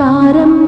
பாரம்